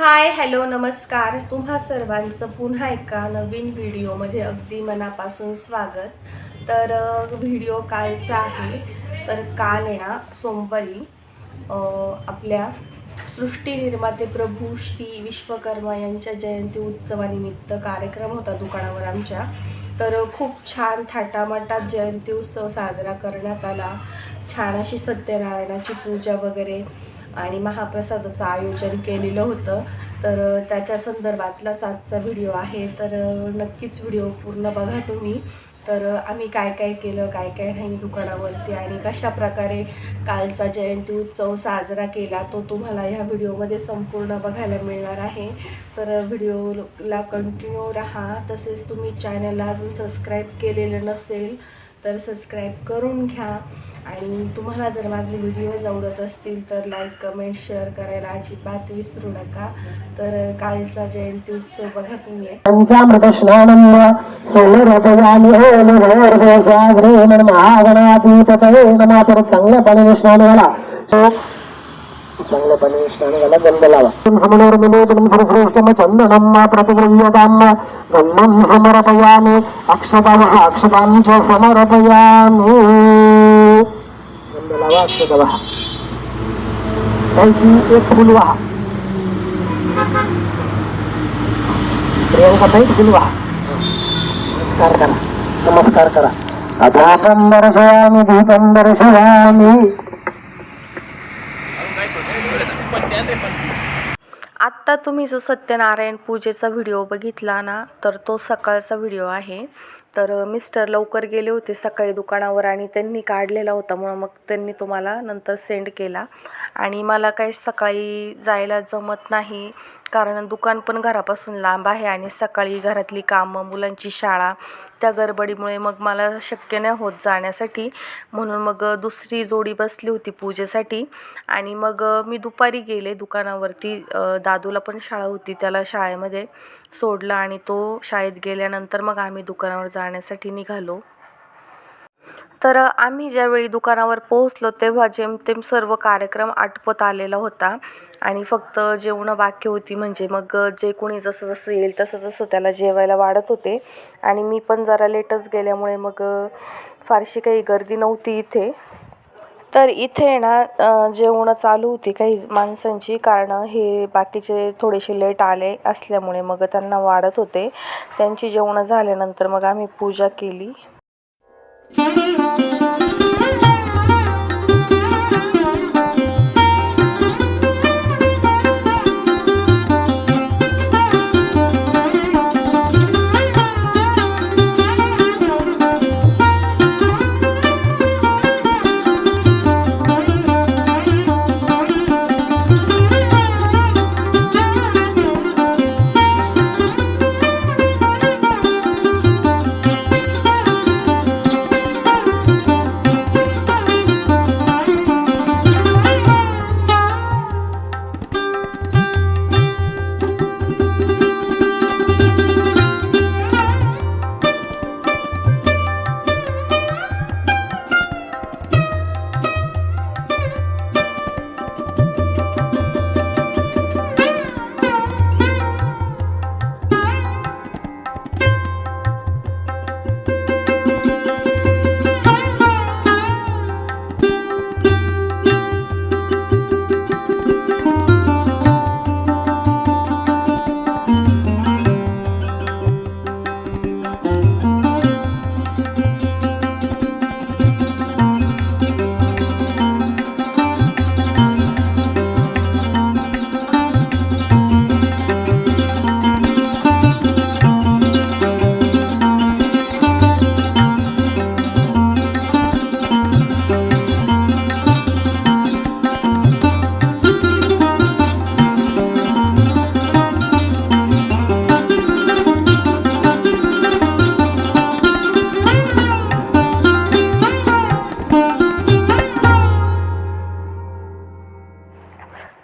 Hi hello नमस्कार. तुम्हा सर्वांचं पुन्हा एका नवीन व्हिडिओमध्ये अगदी मनापासून स्वागत. तर व्हिडिओ कालचा आहे. तर काल आहे ना सोमवारी आपल्या सृष्टी निर्माते प्रभू श्री विश्वकर्मा यांच्या जयंती उत्सवानिमित्त कार्यक्रम होता दुकानावर आमच्या. तर खूप छान थाटामाटात जयंती उत्सव साजरा करण्यात आला. छान अशी सत्यनारायणाची पूजा वगैरे आणि महाप्रसादाचं आयोजन केलेलं होतं. तर त्याच्या संदर्भातलाच आजचा व्हिडिओ आहे. तर नक्कीच व्हिडिओ पूर्ण बघा तुम्ही. तर आम्ही काय काय केलं काय काय नाही दुकानावरती आणि कशा प्रकारे कालचा जयंती उत्सव साजरा केला तो तुम्हाला ह्या व्हिडिओमध्ये संपूर्ण बघायला मिळणार आहे. तर व्हिडिओला कंटिन्यू राहा. तसेच तुम्ही चॅनलला अजून सबस्क्राईब केलेलं नसेल तर सबस्क्राईब करून घ्या. आणि तुम्हाला जर माझे व्हिडिओज आवडत असतील तर लाईक कमेंट शेअर करायला अजिबात विसरू नका. तर कालचा जयंती उत्सव बघा तुम्ही. चांगल्या पाण्याने स्नान झाला चांगल्या पाण्याने स्नान गंध लावा. समनोर चंदनम प्रतिगृह्यताम समर्पयामि. अक्षतां च समर्पयामि. गंध लावा अक्षता वहा त्याची एक फुल वहा प्रियंका ताई फुल वहा नमस्कार करा. नमस्कार करा. अधापं दर्शयामि दीपं दर्शयामि. आत्ता तुम्ही जो सत्यनारायण पूजेचा व्हिडिओ बघितला ना तर तो सकाळचा व्हिडिओ आहे. तर मिस्टर लवकर गेले होते सकाळी दुकानावर आणि त्यांनी काढलेला होता म्हणून मग त्यांनी तुम्हाला नंतर सेंड केला. आणि मला काही सकाळी जायला जमत नाही कारण दुकान पण घरापासून लांब आहे आणि सकाळी घरातली कामं मुलांची शाळा त्या गडबडीमुळे मग मला शक्य नाही होत जाण्यासाठी. म्हणून मग दुसरी जोडी बसली होती पूजेसाठी. आणि मग मी दुपारी गेले दुकानावरती. दादूला पण शाळा होती त्याला शाळेमध्ये सोडलं आणि तो शाळेत गेल्यानंतर मग आम्ही दुकानावर जाण्यासाठी निघालो. तर आम्ही ज्यावेळी दुकानावर पोहोचलो तेव्हा जेमतेम सर्व कार्यक्रम आटपत आलेला होता. आणि फक्त जेवणं बाकी होती. म्हणजे मग जे कोणी जसं जसं येईल तसं जसं त्याला जेवायला वाढत होते. आणि मी पण जरा लेटच गेल्यामुळे मग फारशी काही गर्दी नव्हती इथे. तर इथे ना जेवणं चालू होती काही माणसांची. कारण हे बाकीचे थोडेसे लेट आले असल्यामुळे मग त्यांना वाढत होते. त्यांची जेवणं झाल्यानंतर मग आम्ही पूजा केली. Música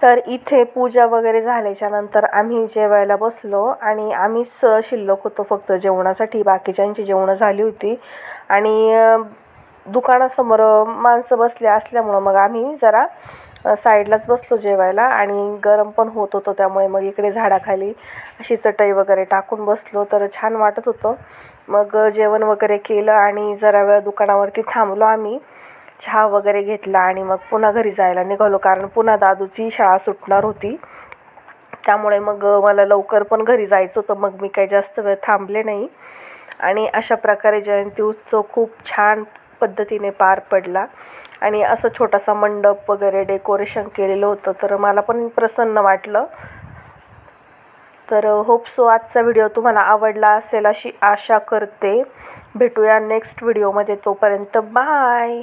तर इथे पूजा वगैरे झाल्याच्यानंतर आम्ही जेवायला बसलो आणि आम्हीच शिल्लक होतो फक्त जेवणासाठी बाकीच्यांची जेवणं झाली होती. आणि दुकानासमोर माणसं बसले असल्यामुळं मग आम्ही जरा साईडलाच बसलो जेवायला आणि गरम पण होत होतं त्यामुळे मग इकडे झाडाखाली अशी चटई वगैरे टाकून बसलो तर छान वाटत होतं. मग जेवण वगैरे केलं आणि जरा वेळ दुकानावरती थांबलो आम्ही. चहा वगैरे घेतला आणि मग पुन्हा घरी जायला निघालो. कारण पुन्हा दादूची शाळा सुटणार होती. त्यामुळे मग मला लवकर पण घरी जायचं होतं. मग मी काही जास्त वेळ थांबले नाही. आणि अशा प्रकारे जयंती उत्सव खूप छान पद्धतीने पार पडला. आणि असं छोटासा मंडप वगैरे डेकोरेशन केलेलं होतं. तर मला पण प्रसन्न वाटलं. तर होप सो आजचा व्हिडिओ तुम्हाला आवडला असेल अशी आशा करते. भेटूया नेक्स्ट व्हिडिओमध्ये. तोपर्यंत बाय!